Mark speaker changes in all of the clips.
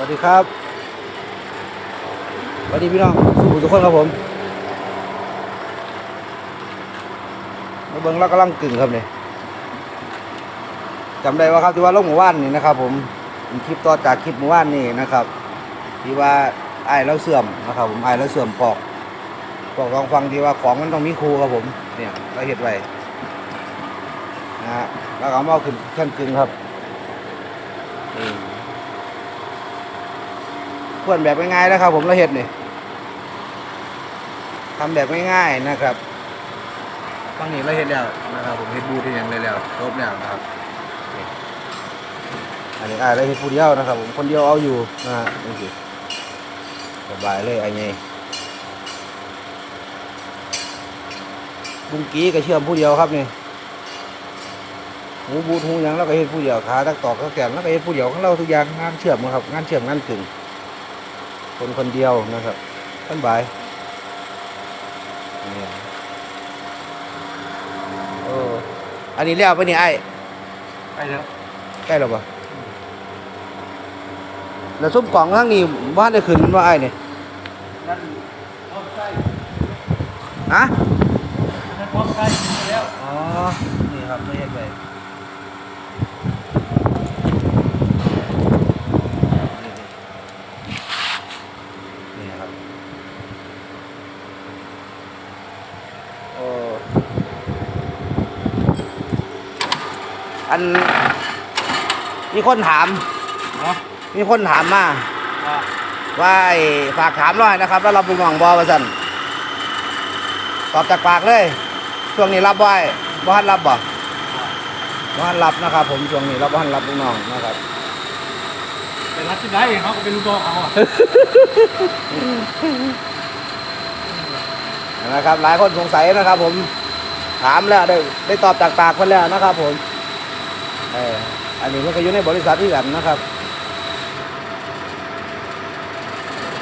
Speaker 1: วัสดีครับสวัสดีพี่น้องสู่ทุกคนครับผมมาเบิ้งเรากำลังกึ่งครับเนี่ยจำได้ว่าครับที่ว่าลงหมู่บ้านนี่นะครับ ผมคลิปต่อจากคลิปหมู่บ้านนี่นะครับ ที่ว่าไอ้แล้วเสื่อมนะครับ ผมไอ้แล้วเสื่อมปอกปอกลองฟังที่ว่าของมันต้องมีครูครับผม เนี่ยเราเห็ดไว้นะฮะแล้วก็เอามาเอาขึ้นเครื่องกึ่งครับนี่เพื่อนแบบง่ายๆนะครับ ผมเราเห็ดนี่ทำแบบง่ายๆนะครับบางนี้เราเห็ดแล้วนะครับผมเห็ดบูที่ยังเลยแล้วครบแล้วนะครับนี่อันนี้อ่าเราเห็ดผู้เดียวนะครับ ผมคนเดียวเอาอยู่นะฮะนี่สิสบายเลยไอ้ไงบุ้งกี้ก็เชื่อมผู้เดียวครับนี่หูบูทหูหยังแล้วก็เห็ดผู้เดียวขาตักตอกตักแกมแล้วก็เห็ดผู้เดียวของเราทุกอย่างงานเชื่อมครับงานเชื่อมงานกึ่ง คนคนเดียวนะครับท่านบายนี่โอ้อันนี้เรียกไปนี่ไอ้
Speaker 2: ไปแล้ว
Speaker 1: ใกล้แล้วปะแล้วซุ้มกล่องข้างนี้บ้านได้ขึ้นมันว่าไอ้เนี่ย
Speaker 2: นั่นพร้อมใกล้
Speaker 1: ฮะ
Speaker 2: นั่นพร้อมใกล้ไปแล้ว
Speaker 1: อ๋อนี่ครับไม่เห็นไปนี่ครับโอ้ อัน มีคนถาม
Speaker 2: เนาะ
Speaker 1: มีคนถามมา
Speaker 2: อ่า
Speaker 1: ว่าไอ้ฝากถามหน่อยนะครับว่าเราเป็นหวังบอว่าสันตอบจากปากเลย ช่วงนี้รับไว้บ้านรับบ่บ้านรับนะครับ ผมช่วงนี้รับบ้านรับลูกน้องนะครับ
Speaker 2: เป็นรัฐที่ไหนเขาก็เป็นลูกน้องเขาอะ
Speaker 1: นะครับ หลายคนสงสัยนะครับ ผมถามแล้วได้ได้ตอบจากปากเพิ่นแล้วนะครับ ผม เอออันนี้มันก็อยู่ในบริษัทที่กันนะครับ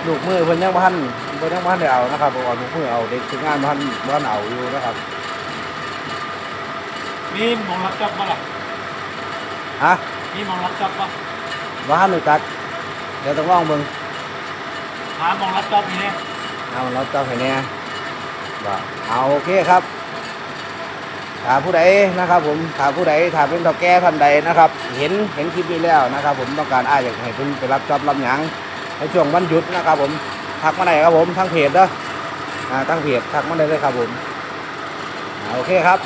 Speaker 1: ลูกมือเพิ่นยังบ่ทันเพิ่นยังบ่ทันได้เอานะครับบอกว่าลูกมือเอาเด็กถึงงานบ่ทันบ่ทันเอาอยู่นะครับ
Speaker 2: มีมองรับจับมาล่ะ
Speaker 1: ฮะ
Speaker 2: มีมองรับจับมา
Speaker 1: บ่ทันรู้จักเดี๋ยวต้องลองเบิ่ง
Speaker 2: หามองรับจับนี่เนี่ย
Speaker 1: เอาเราเจ้าให้แน่บ่เอาโอเคครับ ถ้าผู้ใดนะครับ ผมถ้าผู้ใดถ้าเป็นเฒ่าแก่ท่านใดนะครับ เห็นเห็นคลิปนี้แล้วนะครับ ผมต้องการอ้ายอยากให้เพิ่นไปรับจอบรับหยังในช่วงวันหยุดนะครับ ผมทักมาได้ครับผมทางเพจเด้ออ่าทางเพจทักมาได้เลยครับผมโอเคครับ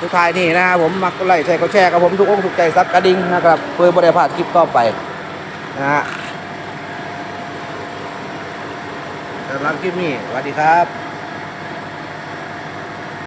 Speaker 1: ทุกทายนี่นะครับผมมักกดไลค์ใส่กดแชร์กับผมทุกองทุกใจซับกระดิ่งนะครับเพื่อบ่ได้พาดคลิปต่อไปนะฮะสำหรับคลิปนี้สวัสดีครับ